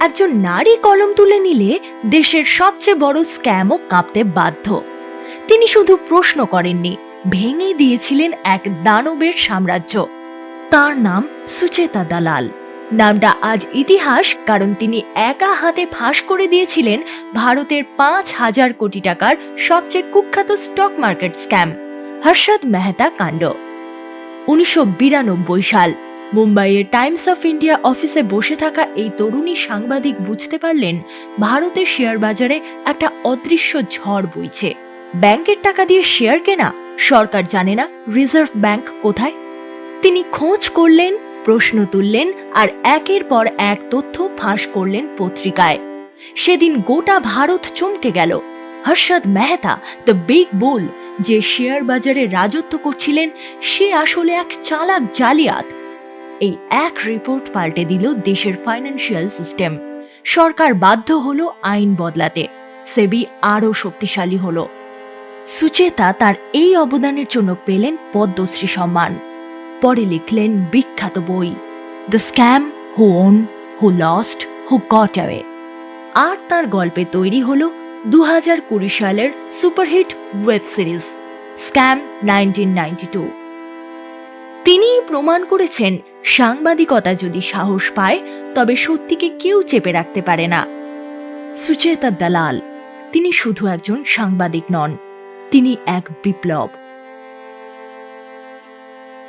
একজন নারী কলম তুলে নিলে দেশের সবচেয়ে বড় স্ক্যামও কাঁপতে বাধ্য। তিনি শুধু প্রশ্ন করেননি, ভেঙে দিয়েছিলেন এক দানবের সাম্রাজ্য। তার নাম সুচেতা দালাল। নামটা আজ ইতিহাস, কারণ তিনি একা হাতে ফাঁস করে দিয়েছিলেন ভারতের পাঁচ হাজার কোটি টাকার সবচেয়ে কুখ্যাত stock market scam, Harshad Mehta কাণ্ড। উনিশশো বিরানব্বই সাল মুম্বাইয়ের টাইমস অফ ইন্ডিয়া অফিসে বসে থাকা এই তরুণী সাংবাদিক বুঝতে পারলেন, ভারতের শেয়ার বাজারে একটা অদৃশ্য ঝড় বইছে। ব্যাংকের টাকা দিয়ে শেয়ার কেনা? সরকার জানে না, রিজার্ভ ব্যাংক কোথায়? তিনি খোঁজ করলেন, প্রশ্ন তুললেন আর একের পর এক তথ্য ফাঁস করলেন পত্রিকায়। সেদিন গোটা ভারত চমকে গেল। Harshad Mehta, the big bull, যে শেয়ার বাজারে রাজত্ব করছিলেন, সে আসলে এক চালাক জালিয়াত। এই এক রিপোর্ট পাল্টে দিল দেশের ফাইন্যান্সিয়াল সিস্টেম সরকার বাধ্য হলো আইন বদলাতে। সেবি আরও শক্তিশালী হলো। সুচেতা তার এই অবদানের জন্য পেলেন পদ্মশ্রী সম্মান। পরে লিখলেন বিখ্যাত বই the scam who won who lost who got away আর তার গল্পে তৈরি হল দু হাজার কুড়ি সালের superhit web series scam nineteen ninety two তিনিই প্রমাণ করেছেন, সাংবাদিকতা যদি সাহস পায়, তবে সত্যিকে কেউ চেপে রাখতে পারে না। সুচেতা দালাল, তিনি শুধু একজন সাংবাদিক নন, তিনি এক বিপ্লব।